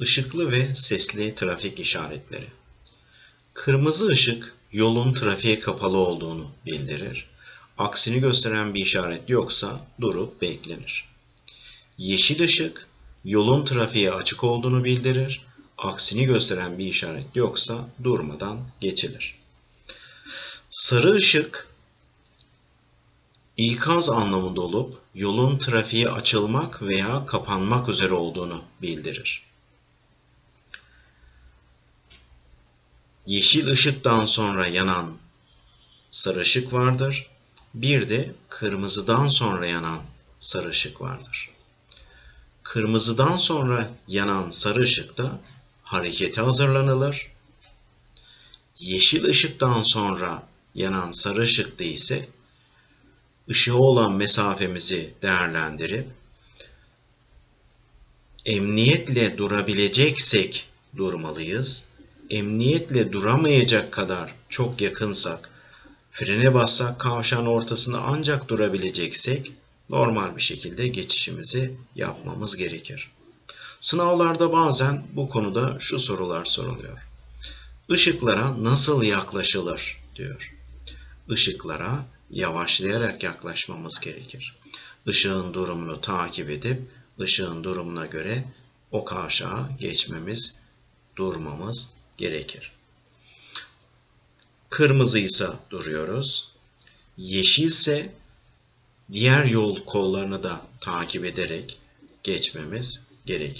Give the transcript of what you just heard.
Işıklı ve sesli trafik işaretleri. Kırmızı ışık yolun trafiğe kapalı olduğunu bildirir. Aksini gösteren bir işaret yoksa durup beklenir. Yeşil ışık yolun trafiğe açık olduğunu bildirir. Aksini gösteren bir işaret yoksa durmadan geçilir. Sarı ışık ikaz anlamında olup yolun trafiğe açılmak veya kapanmak üzere olduğunu bildirir. Yeşil ışıktan sonra yanan sarı ışık vardır. Bir de kırmızıdan sonra yanan sarı ışık vardır. Kırmızıdan sonra yanan sarı ışıkta harekete hazırlanılır. Yeşil ışıktan sonra yanan sarı ışıkta ise ışığa olan mesafemizi değerlendirip emniyetle durabileceksek durmalıyız. Emniyetle duramayacak kadar çok yakınsak, frene bassak kavşağın ortasında ancak durabileceksek normal bir şekilde geçişimizi yapmamız gerekir. Sınavlarda bazen bu konuda şu sorular soruluyor. Işıklara nasıl yaklaşılır diyor. Işıklara yavaşlayarak yaklaşmamız gerekir. Işığın durumunu takip edip ışığın durumuna göre o kavşağa geçmemiz, durmamız gerekir. Kırmızıysa duruyoruz. Yeşilse diğer yol kollarını da takip ederek geçmemiz gerekir.